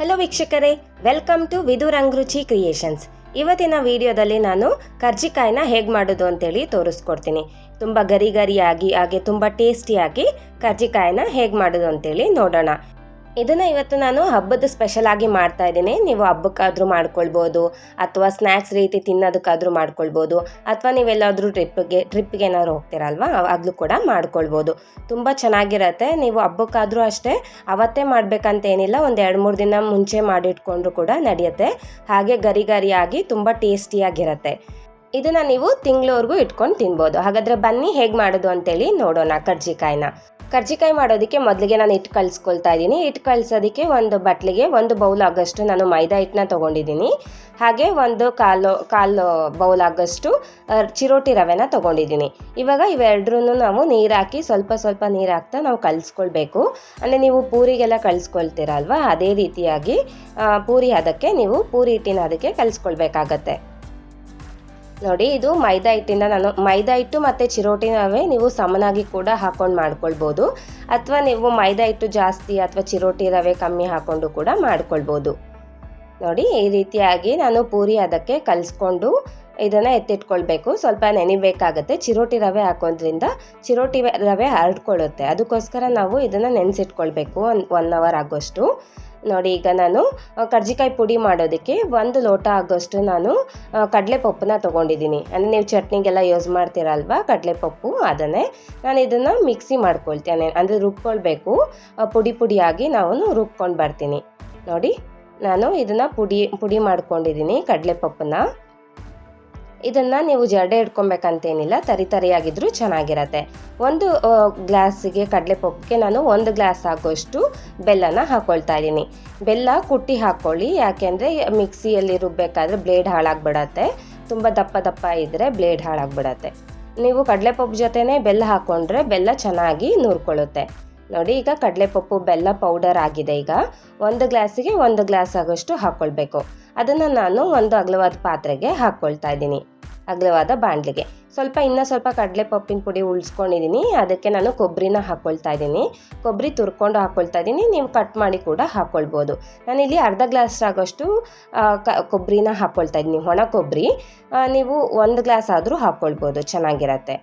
Hello ವೀಕ್ಷಕರೇ welcome to ವಿದುರಂಗ್ರುಚಿ creations ಇವತ್ತಿನ ವಿಡಿಯೋದಲ್ಲಿ ನಾನು ಕರ್ಜಿಕಾಯಿನ ಹೇಗೆ ಮಾಡೋದು ಅಂತೇಳಿ ತೋರಿಸ್ಕೊಡ್ತೀನಿ. ತುಂಬ ಗರಿ ಗರಿಯಾಗಿ, ಹಾಗೆ ತುಂಬ ಟೇಸ್ಟಿಯಾಗಿ ಕರ್ಜಿಕಾಯಿನ ಹೇಗೆ ಮಾಡೋದು ಅಂತೇಳಿ ನೋಡೋಣ. ಇದನ್ನು ಇವತ್ತು ನಾನು ಹಬ್ಬದ ಸ್ಪೆಷಲ್ ಆಗಿ ಮಾಡ್ತಾ ಇದ್ದೀನಿ. ನೀವು ಹಬ್ಬಕ್ಕಾದರೂ ಮಾಡ್ಕೊಳ್ಬೋದು, ಅಥವಾ ಸ್ನ್ಯಾಕ್ಸ್ ರೀತಿ ತಿನ್ನೋದಕ್ಕಾದರೂ ಮಾಡ್ಕೊಳ್ಬೋದು, ಅಥವಾ ನೀವೆಲ್ಲಾದರೂ ಟ್ರಿಪ್ಗೆ ಟ್ರಿಪ್ಗೆ ಏನಾದ್ರು ಹೋಗ್ತೀರಲ್ವಾ ಆಗಲೂ ಕೂಡ ಮಾಡ್ಕೊಳ್ಬೋದು. ತುಂಬ ಚೆನ್ನಾಗಿರತ್ತೆ. ನೀವು ಹಬ್ಬಕ್ಕಾದರೂ ಅಷ್ಟೇ ಅವತ್ತೇ ಮಾಡಬೇಕಂತ ಏನಿಲ್ಲ, ಒಂದು ಎರಡು ಮೂರು ದಿನ ಮುಂಚೆ ಮಾಡಿಟ್ಕೊಂಡ್ರು ಕೂಡ ನಡೆಯುತ್ತೆ. ಹಾಗೆ ಗರಿ ಗರಿಯಾಗಿ ತುಂಬ ಟೇಸ್ಟಿಯಾಗಿರುತ್ತೆ. ಇದನ್ನು ನೀವು ತಿಂಗಳವರೆಗೂ ಇಟ್ಕೊಂಡು ತಿನ್ಬೋದು. ಹಾಗಾದರೆ ಬನ್ನಿ ಹೇಗೆ ಮಾಡೋದು ಅಂತೇಳಿ ನೋಡೋಣ ಕರ್ಜಿಕಾಯಿನ. ಕರ್ಜಿಕಾಯಿ ಮಾಡೋದಕ್ಕೆ ಮೊದಲಿಗೆ ನಾನು ಹಿಟ್ಟು ಕಲಿಸ್ಕೊಳ್ತಾ ಇದ್ದೀನಿ. ಹಿಟ್ಟು ಕಲಿಸೋದಕ್ಕೆ ಒಂದು ಬಟ್ಲಿಗೆ ಒಂದು ಬೌಲ್ ಆಗೋಷ್ಟು ನಾನು ಮೈದಾ ಹಿಟ್ಟನ್ನ ತೊಗೊಂಡಿದ್ದೀನಿ. ಹಾಗೆ ಒಂದು ಕಾಲು ಕಾಲು ಬೌಲ್ ಆಗೋಷ್ಟು ಚಿರೋಟಿ ರವೆನ ತೊಗೊಂಡಿದ್ದೀನಿ. ಇವಾಗ ಇವೆರಡ್ರೂ ನಾವು ನೀರು ಹಾಕಿ ಸ್ವಲ್ಪ ಸ್ವಲ್ಪ ನೀರು ಹಾಕ್ತಾ ನಾವು ಕಲಿಸ್ಕೊಳ್ಬೇಕು. ಅಂದರೆ ನೀವು ಪೂರಿಗೆಲ್ಲ ಕಲಿಸ್ಕೊಳ್ತೀರಲ್ವ? ಅದೇ ರೀತಿಯಾಗಿ ಪೂರಿ ಅದಕ್ಕೆ ನೀವು ಪೂರಿ ಹಿಟ್ಟಿನ ಅದಕ್ಕೆ ಕಲಿಸ್ಕೊಳ್ಬೇಕಾಗತ್ತೆ. ನೋಡಿ, ಇದು ಮೈದಾ ಹಿಟ್ಟಿಂದ ನಾನು ಮೈದಾ ಹಿಟ್ಟು ಮತ್ತು ಚಿರೋಟಿ ರವೆ ನೀವು ಸಮನಾಗಿ ಕೂಡ ಹಾಕೊಂಡು ಮಾಡ್ಕೊಳ್ಬೋದು. ಅಥವಾ ನೀವು ಮೈದಾ ಹಿಟ್ಟು ಜಾಸ್ತಿ ಅಥವಾ ಚಿರೋಟಿ ರವೆ ಕಮ್ಮಿ ಹಾಕೊಂಡು ಕೂಡ ಮಾಡ್ಕೊಳ್ಬೋದು. ನೋಡಿ, ಈ ರೀತಿಯಾಗಿ ನಾನು ಪೂರಿ ಅದಕ್ಕೆ ಕಲಿಸ್ಕೊಂಡು ಇದನ್ನು ಎತ್ತಿಟ್ಕೊಳ್ಬೇಕು. ಸ್ವಲ್ಪ ನೆನಿಬೇಕಾಗತ್ತೆ ಚಿರೋಟಿ ರವೆ ಹಾಕೋದ್ರಿಂದ ಚಿರೋಟಿ ರವೆ ಹರಡ್ಕೊಳ್ಳುತ್ತೆ. ಅದಕ್ಕೋಸ್ಕರ ನಾವು ಇದನ್ನು ನೆನೆಸಿಟ್ಕೊಳ್ಬೇಕು. ಒನ್ ಒನ್ ಅವರ್ ಆಗೋಷ್ಟು. ನೋಡಿ, ಈಗ ನಾನು ಕರ್ಜಿಕಾಯಿ ಪುಡಿ ಮಾಡೋದಕ್ಕೆ ಒಂದು ಲೋಟ ಆಗೋಷ್ಟು ನಾನು ಕಡಲೆಪಪ್ಪನ್ನ ತೊಗೊಂಡಿದ್ದೀನಿ. ಅಂದರೆ ನೀವು ಚಟ್ನಿಗೆಲ್ಲ ಯೂಸ್ ಮಾಡ್ತೀರಲ್ವ, ಕಡಲೆಪಪ್ಪು, ಅದನ್ನೇ ನಾನು ಇದನ್ನು ಮಿಕ್ಸಿ ಮಾಡ್ಕೊಳ್ತೇನೆ. ಅಂದರೆ ರುಬ್ಕೊಳ್ಬೇಕು. ಪುಡಿ ಪುಡಿಯಾಗಿ ನಾನು ರುಬ್ಕೊಂಡು ಬರ್ತೀನಿ. ನೋಡಿ, ನಾನು ಇದನ್ನು ಪುಡಿ ಪುಡಿ ಮಾಡ್ಕೊಂಡಿದ್ದೀನಿ ಕಡಲೆಪಪ್ಪನ್ನ. ಇದನ್ನು ನೀವು ಜಡೆ ಇಟ್ಕೊಬೇಕಂತೇನಿಲ್ಲ, ತರಿ ತರಿಯಾಗಿದ್ದರೂ ಚೆನ್ನಾಗಿರತ್ತೆ. ಒಂದು ಗ್ಲಾಸಿಗೆ ಕಡಲೆಪಪ್ಪಿಗೆ ನಾನು ಒಂದು ಗ್ಲಾಸ್ ಆಗೋಷ್ಟು ಬೆಲ್ಲನ ಹಾಕ್ಕೊಳ್ತಾ ಇದ್ದೀನಿ. ಬೆಲ್ಲ ಕುಟ್ಟಿ ಹಾಕ್ಕೊಳ್ಳಿ ಯಾಕೆಂದರೆ ಮಿಕ್ಸಿಯಲ್ಲಿ ರುಬ್ಬೇಕಾದ್ರೆ ಬ್ಲೇಡ್ ಹಾಳಾಗ್ಬಿಡತ್ತೆ. ತುಂಬ ದಪ್ಪ ದಪ್ಪ ಇದ್ದರೆ ಬ್ಲೇಡ್ ಹಾಳಾಗ್ಬಿಡತ್ತೆ. ನೀವು ಕಡಲೆಪಪ್ಪು ಜೊತೆನೇ ಬೆಲ್ಲ ಹಾಕ್ಕೊಂಡ್ರೆ ಬೆಲ್ಲ ಚೆನ್ನಾಗಿ ನೂರ್ಕೊಳ್ಳುತ್ತೆ. ನೋಡಿ, ಈಗ ಕಡಲೆಪಪ್ಪು ಬೆಲ್ಲ ಪೌಡರ್ ಆಗಿದೆ ಈಗ. ಒಂದು ಗ್ಲಾಸಿಗೆ ಒಂದು ಗ್ಲಾಸ್ ಆಗೋಷ್ಟು ಹಾಕ್ಕೊಳ್ಬೇಕು ಅದನ್ನು ನಾನು ಒಂದು ಅಗಲವಾದ ಪಾತ್ರೆಗೆ ಹಾಕ್ಕೊಳ್ತಾ ಇದ್ದೀನಿ. ಅಗಲವಾದ ಬಾಂಡ್ಲಿಗೆ ಸ್ವಲ್ಪ ಇನ್ನೂ ಸ್ವಲ್ಪ ಕಡಲೆ ಕಡಲೆಪಪ್ಪಿನ ಪುಡಿ ಉಳಿಸ್ಕೊಂಡಿದ್ದೀನಿ ಅದಕ್ಕೆ ನಾನು ಕೊಬ್ಬರಿನ ಹಾಕ್ಕೊಳ್ತಾ ಇದ್ದೀನಿ. ಕೊಬ್ಬರಿ ತುರ್ಕೊಂಡು ಹಾಕ್ಕೊಳ್ತಾ ಇದ್ದೀನಿ. ನೀವು ಕಟ್ ಮಾಡಿ ಕೂಡ ಹಾಕ್ಕೊಳ್ಬೋದು ನಾನಿಲ್ಲಿ ಅರ್ಧ ಗ್ಲಾಸ್ ಆಗೋಷ್ಟು ಕೊಬ್ಬರಿನ ಹಾಕ್ಕೊಳ್ತಾ ಇದ್ದೀನಿ. ಒಣ ಕೊಬ್ಬರಿ ನೀವು ಒಂದು ಗ್ಲಾಸ್ ಆದರೂ ಹಾಕ್ಕೊಳ್ಬೋದು ಚೆನ್ನಾಗಿರತ್ತೆ.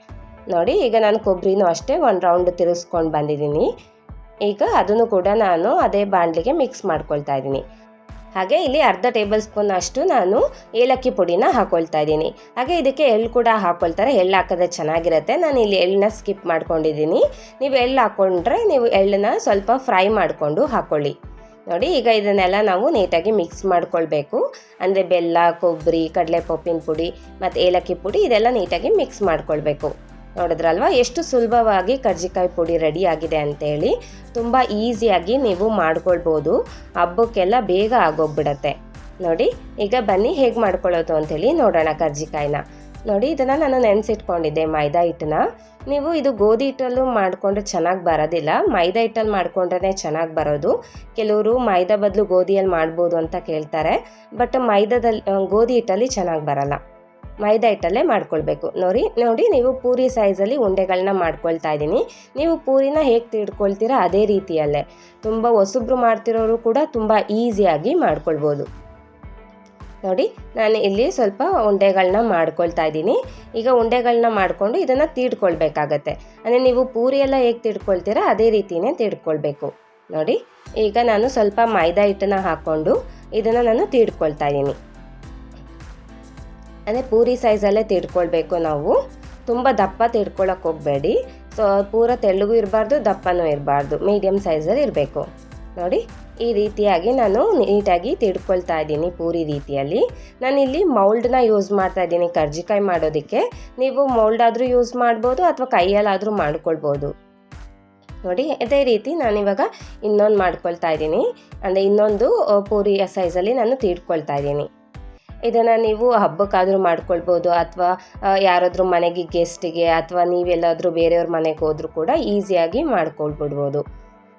ನೋಡಿ, ಈಗ ನಾನು ಕೊಬ್ಬರಿನೂ ಅಷ್ಟೇ ಒಂದು ರೌಂಡ್ ತಿರುಗಿಸ್ಕೊಂಡು ಬಂದಿದ್ದೀನಿ. ಈಗ ಅದನ್ನು ಕೂಡ ನಾನು ಅದೇ ಬಾಣಲಿಗೆ ಮಿಕ್ಸ್ ಮಾಡ್ಕೊಳ್ತಾ ಇದ್ದೀನಿ. ಹಾಗೆ ಇಲ್ಲಿ ಅರ್ಧ ಟೇಬಲ್ ಸ್ಪೂನ್ ಅಷ್ಟು ನಾನು ಏಲಕ್ಕಿ ಪುಡಿನ ಹಾಕೊಳ್ತಾ ಇದ್ದೀನಿ. ಹಾಗೆ ಇದಕ್ಕೆ ಎಳ್ಳು ಕೂಡ ಹಾಕೊಳ್ತಾರೆ. ಎಳ್ಳು ಹಾಕಿದ್ರೆ ಚೆನ್ನಾಗಿರುತ್ತೆ. ನಾನು ಇಲ್ಲಿ ಎಳ್ಳನ್ನ ಸ್ಕಿಪ್ ಮಾಡ್ಕೊಂಡಿದ್ದೀನಿ. ನೀವು ಎಳ್ಳು ಹಾಕ್ಕೊಂಡ್ರೆ ನೀವು ಎಳ್ಳನ್ನ ಸ್ವಲ್ಪ ಫ್ರೈ ಮಾಡಿಕೊಂಡು ಹಾಕ್ಕೊಳ್ಳಿ ನೋಡಿ, ಈಗ ಇದನ್ನೆಲ್ಲ ನಾವು ನೀಟಾಗಿ ಮಿಕ್ಸ್ ಮಾಡ್ಕೊಳ್ಬೇಕು. ಅಂದರೆ ಬೆಲ್ಲ, ಕೊಬ್ಬರಿ, ಕಡಲೆಪಪ್ಪಿನ ಪುಡಿ ಮತ್ತು ಏಲಕ್ಕಿ ಪುಡಿ ಇದೆಲ್ಲ ನೀಟಾಗಿ ಮಿಕ್ಸ್ ಮಾಡ್ಕೊಳ್ಬೇಕು. ನೋಡಿದ್ರಲ್ವಾ? ಎಷ್ಟು ಸುಲಭವಾಗಿ ಕರ್ಜಿಕಾಯಿ ಪುಡಿ ರೆಡಿ ಆಗಿದೆ ಅಂತೇಳಿ ತುಂಬ ಈಸಿಯಾಗಿ ನೀವು ಮಾಡ್ಕೊಳ್ಬೋದು. ಹಬ್ಬಕ್ಕೆಲ್ಲ ಬೇಗ ಆಗೋಗ್ಬಿಡತ್ತೆ. ನೋಡಿ, ಈಗ ಬನ್ನಿ ಹೇಗೆ ಮಾಡ್ಕೊಳ್ಳೋದು ಅಂಥೇಳಿ ನೋಡೋಣ ಕರ್ಜಿಕಾಯಿನ. ನೋಡಿ, ಇದನ್ನು ನಾನು ನೆನೆಸಿಟ್ಕೊಂಡಿದ್ದೆ ಮೈದಾ ಹಿಟ್ಟನ್ನ. ನೀವು ಇದು ಗೋಧಿ ಹಿಟ್ಟಲ್ಲೂ ಮಾಡಿಕೊಂಡ್ರೆ ಚೆನ್ನಾಗಿ ಬರೋದಿಲ್ಲ. ಮೈದಾ ಹಿಟ್ಟಲ್ಲಿ ಮಾಡಿಕೊಂಡ್ರೆ ಚೆನ್ನಾಗಿ ಬರೋದು. ಕೆಲವರು ಮೈದಾ ಬದಲು ಗೋಧಿಯಲ್ಲಿ ಮಾಡ್ಬೋದು ಅಂತ ಕೇಳ್ತಾರೆ. ಬಟ್ ಮೈದಾದಲ್ಲಿ, ಗೋಧಿ ಹಿಟ್ಟಲ್ಲಿ ಚೆನ್ನಾಗಿ ಬರಲ್ಲ. ಮೈದಾ ಹಿಟ್ಟಲ್ಲೇ ಮಾಡ್ಕೊಳ್ಬೇಕು. ನೋಡಿ ನೋಡಿ, ನೀವು ಪೂರಿ ಸೈಜಲ್ಲಿ ಉಂಡೆಗಳನ್ನ ಮಾಡ್ಕೊಳ್ತಾ ಇದ್ದೀನಿ. ನೀವು ಪೂರಿನ ಹೇಗೆ ತಿಡ್ಕೊಳ್ತೀರಾ ಅದೇ ರೀತಿಯಲ್ಲೇ. ತುಂಬ ಹೊಸಬ್ರು ಮಾಡ್ತಿರೋರು ಕೂಡ ತುಂಬ ಈಸಿಯಾಗಿ ಮಾಡ್ಕೊಳ್ಬೋದು. ನೋಡಿ, ನಾನು ಇಲ್ಲಿ ಸ್ವಲ್ಪ ಉಂಡೆಗಳನ್ನ ಮಾಡ್ಕೊಳ್ತಾ ಇದ್ದೀನಿ. ಈಗ ಉಂಡೆಗಳನ್ನ ಮಾಡಿಕೊಂಡು ಇದನ್ನು ತೀಡ್ಕೊಳ್ಬೇಕಾಗತ್ತೆ. ಅಂದರೆ ನೀವು ಪೂರಿ ಎಲ್ಲ ಹೇಗೆ ತಿಡ್ಕೊಳ್ತೀರಾ ಅದೇ ರೀತಿಯೇ ತಿಡ್ಕೊಳ್ಬೇಕು ನೋಡಿ, ಈಗ ನಾನು ಸ್ವಲ್ಪ ಮೈದಾ ಹಿಟ್ಟನ್ನ ಹಾಕ್ಕೊಂಡು ಇದನ್ನು ನಾನು ತೀಡ್ಕೊಳ್ತಾ ಇದ್ದೀನಿ. ಅಂದರೆ ಪೂರಿ ಸೈಜಲ್ಲೇ ತಿಡ್ಕೊಳ್ಬೇಕು ನಾವು. ತುಂಬ ದಪ್ಪ ತಿಡ್ಕೊಳಕ್ಕೆ ಹೋಗಬೇಡಿ. ಸೊ ಪೂರ ತೆಳ್ಳಗೂ ಇರಬಾರ್ದು, ದಪ್ಪನೂ ಇರಬಾರ್ದು. ಮೀಡಿಯಮ್ ಸೈಜಲ್ಲಿ ಇರಬೇಕು. ನೋಡಿ, ಈ ರೀತಿಯಾಗಿ ನಾನು ನೀಟಾಗಿ ತಿಡ್ಕೊಳ್ತಾ ಇದ್ದೀನಿ ಪೂರಿ ರೀತಿಯಲ್ಲಿ. ನಾನಿಲ್ಲಿ ಮೌಲ್ಡ್ನ ಯೂಸ್ ಮಾಡ್ತಾ ಇದ್ದೀನಿ, ಕರ್ಜಿಕಾಯಿ ಮಾಡೋದಕ್ಕೆ. ನೀವು ಮೌಲ್ಡ್ ಆದರೂ ಯೂಸ್ ಮಾಡ್ಬೋದು ಅಥವಾ ಕೈಯಲ್ಲಾದರೂ ಮಾಡ್ಕೊಳ್ಬೋದು. ನೋಡಿ ಅದೇ ರೀತಿ ನಾನಿವಾಗ ಇನ್ನೊಂದು ಮಾಡ್ಕೊಳ್ತಾ ಇದ್ದೀನಿ. ಅಂದರೆ ಇನ್ನೊಂದು ಪೂರಿಯ ಸೈಜಲ್ಲಿ ನಾನು ತೀಡ್ಕೊಳ್ತಾ ಇದ್ದೀನಿ. ಇದನ್ನು ನೀವು ಹಬ್ಬಕ್ಕಾದರೂ ಮಾಡ್ಕೊಳ್ಬೋದು ಅಥವಾ ಯಾರಾದರೂ ಮನೆಗೆ ಗೆಸ್ಟಿಗೆ ಅಥವಾ ನೀವೆಲ್ಲಾದರೂ ಬೇರೆಯವ್ರ ಮನೆಗೆ ಹೋದರೂ ಕೂಡ ಈಸಿಯಾಗಿ ಮಾಡ್ಕೊಳ್ಬಿಡ್ಬೋದು.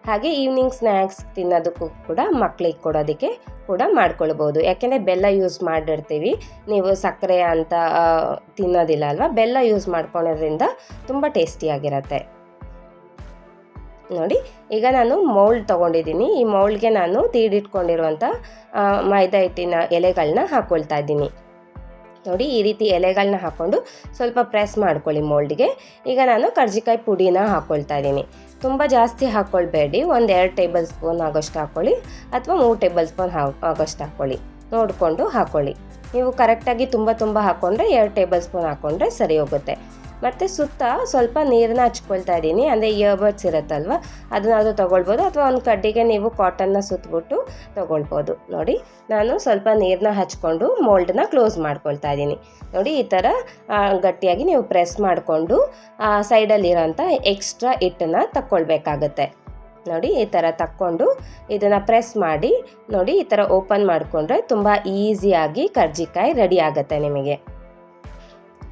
ಹಾಗೆ ಈವ್ನಿಂಗ್ ಸ್ನ್ಯಾಕ್ಸ್ ತಿನ್ನೋದಕ್ಕೂ ಕೂಡ ಮಕ್ಕಳಿಗೆ ಕೊಡೋದಕ್ಕೆ ಕೂಡ ಮಾಡ್ಕೊಳ್ಬೋದು. ಯಾಕೆಂದರೆ ಬೆಲ್ಲ ಯೂಸ್ ಮಾಡಿರ್ತೀವಿ. ನೀವು ಸಕ್ಕರೆ ಅಂತ ತಿನ್ನೋದಿಲ್ಲ ಅಲ್ವಾ? ಬೆಲ್ಲ ಯೂಸ್ ಮಾಡ್ಕೊಳೋದ್ರಿಂದ ತುಂಬ ಟೇಸ್ಟಿಯಾಗಿರುತ್ತೆ ನೋಡಿ, ಈಗ ನಾನು ಮೌಲ್ಡ್ ತೊಗೊಂಡಿದ್ದೀನಿ. ಈ ಮೌಲ್ಡ್ಗೆ ನಾನು ತೀಡಿಟ್ಕೊಂಡಿರುವಂಥ ಮೈದಾ ಹಿಟ್ಟಿನ ಎಲೆಗಳನ್ನ ಹಾಕ್ಕೊಳ್ತಾ ಇದ್ದೀನಿ. ನೋಡಿ, ಈ ರೀತಿ ಎಲೆಗಳನ್ನ ಹಾಕ್ಕೊಂಡು ಸ್ವಲ್ಪ ಪ್ರೆಸ್ ಮಾಡ್ಕೊಳ್ಳಿ ಮೋಲ್ಡ್ಗೆ ಈಗ ನಾನು ಕರ್ಜಿಕಾಯಿ ಪುಡಿನ ಹಾಕ್ಕೊಳ್ತಾ ಇದ್ದೀನಿ. ತುಂಬ ಜಾಸ್ತಿ ಹಾಕ್ಕೊಳ್ಬೇಡಿ ಒಂದು ಎರಡು ಟೇಬಲ್ ಸ್ಪೂನ್ ಆಗೋಷ್ಟು ಹಾಕ್ಕೊಳ್ಳಿ ಅಥವಾ ಮೂರು ಟೇಬಲ್ ಸ್ಪೂನ್ ಆಗೋಷ್ಟು ಹಾಕ್ಕೊಳ್ಳಿ ನೋಡಿಕೊಂಡು ಹಾಕ್ಕೊಳ್ಳಿ ನೀವು ಕರೆಕ್ಟಾಗಿ ತುಂಬ ತುಂಬ ಹಾಕ್ಕೊಂಡ್ರೆ ಎರಡು ಟೇಬಲ್ ಸ್ಪೂನ್ ಹಾಕ್ಕೊಂಡ್ರೆ ಸರಿ ಹೋಗುತ್ತೆ. ಮತ್ತು ಸುತ್ತ ಸ್ವಲ್ಪ ನೀರನ್ನ ಹಚ್ಕೊಳ್ತಾ ಇದ್ದೀನಿ. ಅಂದರೆ ಇಯರ್ಬಡ್ಸ್ ಇರುತ್ತಲ್ವ? ಅದನ್ನಾದರೂ ತೊಗೊಳ್ಬೋದು. ಅಥವಾ ಒಂದು ಕಡ್ಡಿಗೆ ನೀವು ಕಾಟನ್ನ ಸುತ್ತಬಿಟ್ಟು ತೊಗೊಳ್ಬೋದು. ನೋಡಿ, ನಾನು ಸ್ವಲ್ಪ ನೀರನ್ನ ಹಚ್ಕೊಂಡು ಮೋಲ್ಡನ್ನ ಕ್ಲೋಸ್ ಮಾಡ್ಕೊಳ್ತಾ ಇದ್ದೀನಿ. ನೋಡಿ, ಈ ಥರ ಗಟ್ಟಿಯಾಗಿ ನೀವು ಪ್ರೆಸ್ ಮಾಡಿಕೊಂಡು ಸೈಡಲ್ಲಿರೋಂಥ ಎಕ್ಸ್ಟ್ರಾ ಹಿಟ್ಟನ್ನ ತಕ್ಕೊಳ್ಬೇಕಾಗತ್ತೆ. ನೋಡಿ, ಈ ಥರ ತಕ್ಕೊಂಡು ಇದನ್ನು ಪ್ರೆಸ್ ಮಾಡಿ, ನೋಡಿ, ಈ ಥರ ಓಪನ್ ಮಾಡಿಕೊಂಡ್ರೆ ತುಂಬ ಈಸಿಯಾಗಿ ಕರ್ಜಿಕಾಯಿ ರೆಡಿ ಆಗುತ್ತೆ ನಿಮಗೆ.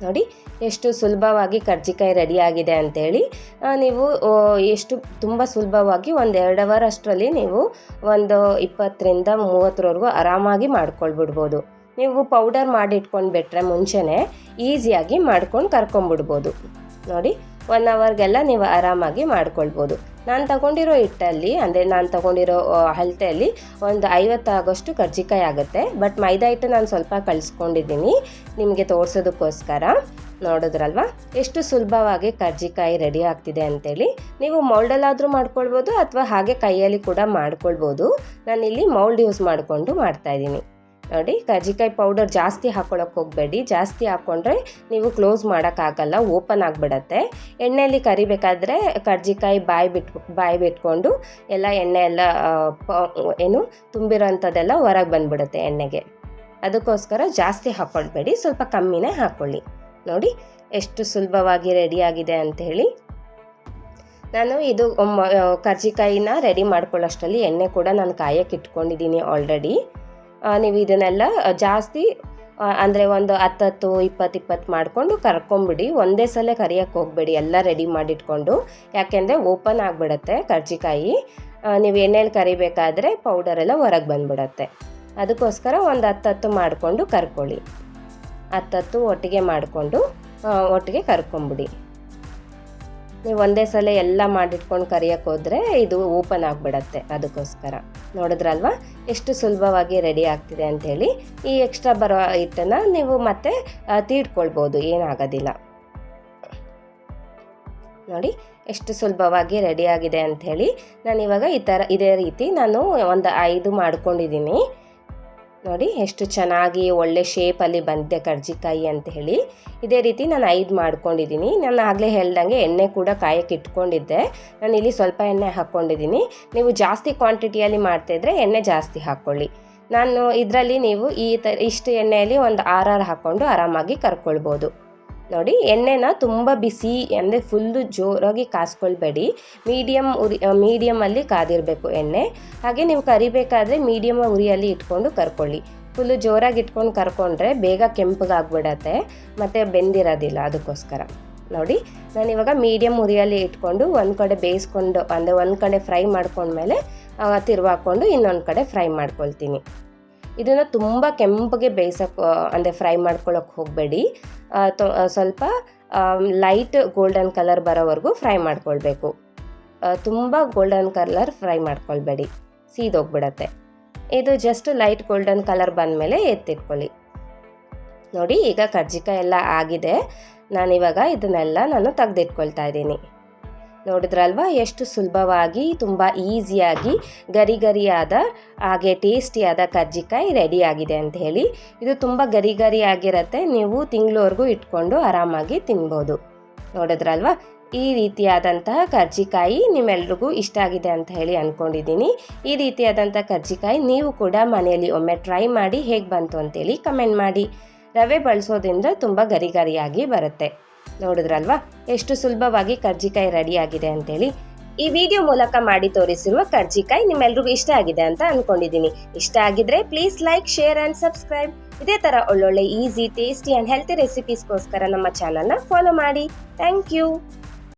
ನೋಡಿ ಎಷ್ಟು ಸುಲಭವಾಗಿ ಕರ್ಜಿಕಾಯಿ ರೆಡಿಯಾಗಿದೆ ಅಂಥೇಳಿ ನೀವು ಎಷ್ಟು ತುಂಬ ಸುಲಭವಾಗಿ ಒಂದು ಎರಡು ಅವರ್ ಅಷ್ಟರಲ್ಲಿ ನೀವು ಒಂದು ಇಪ್ಪತ್ತರಿಂದ ಮೂವತ್ತರವರೆಗೂ ಆರಾಮಾಗಿ ಮಾಡ್ಕೊಳ್ಬಿಡ್ಬೋದು. ನೀವು ಪೌಡರ್ ಮಾಡಿಟ್ಕೊಂಡು ಬಿಟ್ಟರೆ ಮುಂಚೆನೇ ಈಸಿಯಾಗಿ ಮಾಡ್ಕೊಂಡು ಕರ್ಕೊಂಬಿಡ್ಬೋದು. ನೋಡಿ, ಒನ್ ಅವರ್ಗೆಲ್ಲ ನೀವು ಆರಾಮಾಗಿ ಮಾಡ್ಕೊಳ್ಬೋದು. ನಾನು ತಗೊಂಡಿರೋ ಹಿಟ್ಟಲ್ಲಿ, ಅಂದರೆ ನಾನು ತಗೊಂಡಿರೋ ಅಳತೆಯಲ್ಲಿ ಒಂದು ಐವತ್ತಾಗೋಷ್ಟು ಕರ್ಜಿಕಾಯಿ ಆಗುತ್ತೆ. ಬಟ್ ಮೈದಾ ಹಿಟ್ಟು ನಾನು ಸ್ವಲ್ಪ ಕಳಿಸ್ಕೊಂಡಿದ್ದೀನಿ. ನಿಮಗೆ ತೋರಿಸೋದಕ್ಕೋಸ್ಕರ. ನೋಡಿದ್ರಲ್ವಾ? ಎಷ್ಟು ಸುಲಭವಾಗಿ ಕರ್ಜಿಕಾಯಿ ರೆಡಿ ಆಗ್ತಿದೆ ಅಂತೇಳಿ. ನೀವು ಮೌಲ್ಡಲ್ಲಾದರೂ ಮಾಡ್ಕೊಳ್ಬೋದು, ಅಥವಾ ಹಾಗೆ ಕೈಯಲ್ಲಿ ಕೂಡ ಮಾಡ್ಕೊಳ್ಬೋದು. ನಾನಿಲ್ಲಿ ಮೌಲ್ಡ್ ಯೂಸ್ ಮಾಡಿಕೊಂಡು ಮಾಡ್ತಾಯಿದ್ದೀನಿ ನೋಡಿ, ಕರ್ಜಿಕಾಯಿ ಪೌಡರ್ ಜಾಸ್ತಿ ಹಾಕ್ಕೊಳಕ್ಕೆ ಹೋಗಬೇಡಿ. ಜಾಸ್ತಿ ಹಾಕ್ಕೊಂಡ್ರೆ ನೀವು ಕ್ಲೋಸ್ ಮಾಡೋಕ್ಕಾಗಲ್ಲ ಓಪನ್ ಆಗಿಬಿಡತ್ತೆ. ಎಣ್ಣೆಯಲ್ಲಿ ಕರಿಬೇಕಾದ್ರೆ ಕರ್ಜಿಕಾಯಿ ಬಾಯಿ ಬಿಟ್ಟು ಬಾಯಿ ಬಿಟ್ಕೊಂಡು ಎಲ್ಲ ಎಣ್ಣೆ ಎಲ್ಲ ಏನು ತುಂಬಿರೋಂಥದ್ದೆಲ್ಲ ಹೊರಗೆ ಬಂದ್ಬಿಡುತ್ತೆ ಎಣ್ಣೆಗೆ. ಅದಕ್ಕೋಸ್ಕರ ಜಾಸ್ತಿ ಹಾಕ್ಕೊಳ್ಬೇಡಿ ಸ್ವಲ್ಪ ಕಮ್ಮಿನೇ ಹಾಕ್ಕೊಳ್ಳಿ ನೋಡಿ, ಎಷ್ಟು ಸುಲಭವಾಗಿ ರೆಡಿಯಾಗಿದೆ ಅಂಥೇಳಿ ನಾನು ಇದು ಕರ್ಜಿಕಾಯಿನ ರೆಡಿ ಮಾಡ್ಕೊಳ್ಳೋಷ್ಟರಲ್ಲಿ ಎಣ್ಣೆ ಕೂಡ ನಾನು ಕಾಯಕ್ಕೆ ಇಟ್ಕೊಂಡಿದ್ದೀನಿ ಆಲ್ರೆಡಿ ನೀವು ಇದನ್ನೆಲ್ಲ ಜಾಸ್ತಿ ಅಂದರೆ ಒಂದು ಹತ್ತತ್ತು ಇಪ್ಪತ್ತು ಇಪ್ಪತ್ತು ಮಾಡಿಕೊಂಡು ಕರ್ಕೊಂಬಿಡಿ. ಒಂದೇ ಸಲ ಕರಿಯೋಕ್ಕೆ ಹೋಗಬೇಡಿ. ಎಲ್ಲ ರೆಡಿ ಮಾಡಿಟ್ಕೊಂಡು. ಯಾಕೆಂದರೆ ಓಪನ್ ಆಗಿಬಿಡತ್ತೆ ಕರ್ಜಿಕಾಯಿ. ನೀವು ಎಣ್ಣೆಲಿ ಕರಿಬೇಕಾದ್ರೆ ಪೌಡರೆಲ್ಲ ಹೊರಗೆ ಬಂದುಬಿಡತ್ತೆ. ಅದಕ್ಕೋಸ್ಕರ ಒಂದು ಹತ್ತತ್ತು ಮಾಡಿಕೊಂಡು ಕರ್ಕೊಳ್ಳಿ. ಹತ್ತತ್ತು ಒಟ್ಟಿಗೆ ಮಾಡಿಕೊಂಡು ಒಟ್ಟಿಗೆ ಕರ್ಕೊಂಬಿಡಿ. ನೀವು ಒಂದೇ ಸಲ ಎಲ್ಲ ಮಾಡಿಟ್ಕೊಂಡು ಕರಿಯಕ್ಕೆ ಹೋದರೆ ಇದು ಓಪನ್ ಆಗಿಬಿಡತ್ತೆ ಅದಕ್ಕೋಸ್ಕರ. ನೋಡಿದ್ರಲ್ವಾ? ಎಷ್ಟು ಸುಲಭವಾಗಿ ರೆಡಿ ಆಗ್ತಿದೆ ಅಂಥೇಳಿ ಈ ಎಕ್ಸ್ಟ್ರಾ ಬರೋ ಹಿಟ್ಟನ್ನು ನೀವು ಮತ್ತೆ ತೀಡ್ಕೊಳ್ಬೋದು, ಏನಾಗೋದಿಲ್ಲ. ನೋಡಿ, ಎಷ್ಟು ಸುಲಭವಾಗಿ ರೆಡಿ ಆಗಿದೆ ಅಂಥೇಳಿ ನಾನು ಇವಾಗ ಈ ಥರ, ಇದೇ ರೀತಿ ನಾನು ಒಂದು ಐದು ಮಾಡ್ಕೊಂಡಿದ್ದೀನಿ. ನೋಡಿ ಎಷ್ಟು ಚೆನ್ನಾಗಿ ಒಳ್ಳೆ ಶೇಪಲ್ಲಿ ಬಂದಿದೆ ಕರ್ಜಿಕಾಯಿ ಅಂತ ಹೇಳಿ. ಇದೇ ರೀತಿ ನಾನು ಐದು ಮಾಡ್ಕೊಂಡಿದ್ದೀನಿ. ನಾನು ಆಗಲೇ ಹೇಳ್ದಂಗೆ ಎಣ್ಣೆ ಕೂಡ ಕಾಯಕ್ಕೆ ಇಟ್ಕೊಂಡಿದ್ದೆ. ನಾನು ಇಲ್ಲಿ ಸ್ವಲ್ಪ ಎಣ್ಣೆ ಹಾಕ್ಕೊಂಡಿದ್ದೀನಿ ನೀವು ಜಾಸ್ತಿ ಕ್ವಾಂಟಿಟಿಯಲ್ಲಿ ಮಾಡ್ತಾಯಿದ್ರೆ ಎಣ್ಣೆ ಜಾಸ್ತಿ ಹಾಕ್ಕೊಳ್ಳಿ ನಾನು ಇದರಲ್ಲಿ ನೀವು ಈ ಥರ ಇಷ್ಟು ಎಣ್ಣೆಯಲ್ಲಿ ಒಂದು ಆರಾರು ಹಾಕ್ಕೊಂಡು ಆರಾಮಾಗಿ ಕರ್ಕೊಳ್ಬೋದು. ನೋಡಿ, ಎಣ್ಣೆನ ತುಂಬ ಬಿಸಿ ಅಂದರೆ ಫುಲ್ಲು ಜೋರಾಗಿ ಕಾಸ್ಕೊಳ್ಬೇಡಿ. ಮೀಡಿಯಮ್ ಉರಿ ಮೀಡಿಯಮಲ್ಲಿ ಕಾದಿರಬೇಕು ಎಣ್ಣೆ. ಹಾಗೆ ನೀವು ಕರಿಬೇಕಾದ್ರೆ ಮೀಡಿಯಮ್ ಉರಿಯಲ್ಲಿ ಇಟ್ಕೊಂಡು ಕರ್ಕೊಳ್ಳಿ. ಫುಲ್ಲು ಜೋರಾಗಿ ಇಟ್ಕೊಂಡು ಕರ್ಕೊಂಡ್ರೆ ಬೇಗ ಕೆಂಪಗಾಗ್ಬಿಡತ್ತೆ, ಮತ್ತು ಬೆಂದಿರೋದಿಲ್ಲ ಅದಕ್ಕೋಸ್ಕರ. ನೋಡಿ, ನಾನು ಇವಾಗ ಮೀಡಿಯಮ್ ಉರಿಯಲ್ಲಿ ಇಟ್ಕೊಂಡು ಒಂದು ಕಡೆ ಬೇಯಿಸ್ಕೊಂಡು, ಅಂದರೆ ಒಂದು ಕಡೆ ಫ್ರೈ ಮಾಡ್ಕೊಂಡ್ಮೇಲೆ ತಿರುವಾಕೊಂಡು ಇನ್ನೊಂದು ಕಡೆ ಫ್ರೈ ಮಾಡ್ಕೊಳ್ತೀನಿ. ಇದನ್ನು ತುಂಬ ಕೆಂಪಗೆ ಬೇಯಿಸೋಕೆ ಅಂದರೆ ಫ್ರೈ ಮಾಡ್ಕೊಳ್ಳೋಕೆ ಹೋಗಬೇಡಿ. ಸ್ವಲ್ಪ ಲೈಟ್ ಗೋಲ್ಡನ್ ಕಲರ್ ಬರೋವರೆಗೂ ಫ್ರೈ ಮಾಡ್ಕೊಳ್ಬೇಕು. ತುಂಬ ಗೋಲ್ಡನ್ ಕಲರ್ ಫ್ರೈ ಮಾಡ್ಕೊಳ್ಬೇಡಿ. ಸೀದೋಗ್ಬಿಡತ್ತೆ. ಇದು ಜಸ್ಟ್ ಲೈಟ್ ಗೋಲ್ಡನ್ ಕಲರ್ ಬಂದಮೇಲೆ ಎತ್ತಿಟ್ಕೊಳ್ಳಿ. ನೋಡಿ, ಈಗ ಕರ್ಜಿಕಾಯಿ ಎಲ್ಲ ಆಗಿದೆ. ನಾನಿವಾಗ ಇದನ್ನೆಲ್ಲ ನಾನು ತೆಗೆದಿಟ್ಕೊಳ್ತಾ ಇದ್ದೀನಿ. ನೋಡಿದ್ರಲ್ವಾ? ಎಷ್ಟು ಸುಲಭವಾಗಿ, ತುಂಬ ಈಸಿಯಾಗಿ ಗರಿ ಗರಿಯಾದ ಹಾಗೆ ಟೇಸ್ಟಿಯಾದ ಕರ್ಜಿಕಾಯಿ ರೆಡಿ ಆಗಿದೆ ಅಂತ ಹೇಳಿ. ಇದು ತುಂಬ ಗರಿ ಗರಿಯಾಗಿರುತ್ತೆ ನೀವು ತಿಂಗಳವರೆಗೂ ಇಟ್ಕೊಂಡು ಆರಾಮಾಗಿ ತಿನ್ಬೋದು. ನೋಡಿದ್ರಲ್ವಾ? ಈ ರೀತಿಯಾದಂತಹ ಕರ್ಜಿಕಾಯಿ ನಿಮ್ಮೆಲ್ರಿಗೂ ಇಷ್ಟ ಆಗಿದೆ ಅಂತ ಹೇಳಿ ಅಂದ್ಕೊಂಡಿದ್ದೀನಿ ಈ ರೀತಿಯಾದಂಥ ಕರ್ಜಿಕಾಯಿ ನೀವು ಕೂಡ ಮನೆಯಲ್ಲಿ ಒಮ್ಮೆ ಟ್ರೈ ಮಾಡಿ ಹೇಗೆ ಬಂತು ಅಂತೇಳಿ ಕಮೆಂಟ್ ಮಾಡಿ. ರವೆ ಬಳಸೋದ್ರಿಂದ ತುಂಬ ಗರಿ ಗರಿಯಾಗಿ ಬರುತ್ತೆ. ನೋಡಿದ್ರಲ್ವಾ? ಎಷ್ಟು ಸುಲಭವಾಗಿ ಕರ್ಜಿಕಾಯಿ ರೆಡಿ ಆಗಿದೆ ಅಂತೇಳಿ. ಈ ವಿಡಿಯೋ ಮೂಲಕ ಮಾಡಿ ತೋರಿಸಿರುವ ಕರ್ಜಿಕಾಯಿ ನಿಮ್ಮೆಲ್ರಿಗೂ ಇಷ್ಟ ಆಗಿದೆ ಅಂತ ಅನ್ಕೊಂಡಿದ್ದೀನಿ ಇಷ್ಟ ಆಗಿದ್ರೆ please like, share and subscribe. ಇದೇ ಥರ ಒಳ್ಳೊಳ್ಳೆ ಈಸಿ, ಟೇಸ್ಟಿ ಆ್ಯಂಡ್ ಹೆಲ್ತಿ ರೆಸಿಪೀಸ್ಗೋಸ್ಕರ ನಮ್ಮ ಚಾನಲ್ನ ಫಾಲೋ ಮಾಡಿ. Thank you.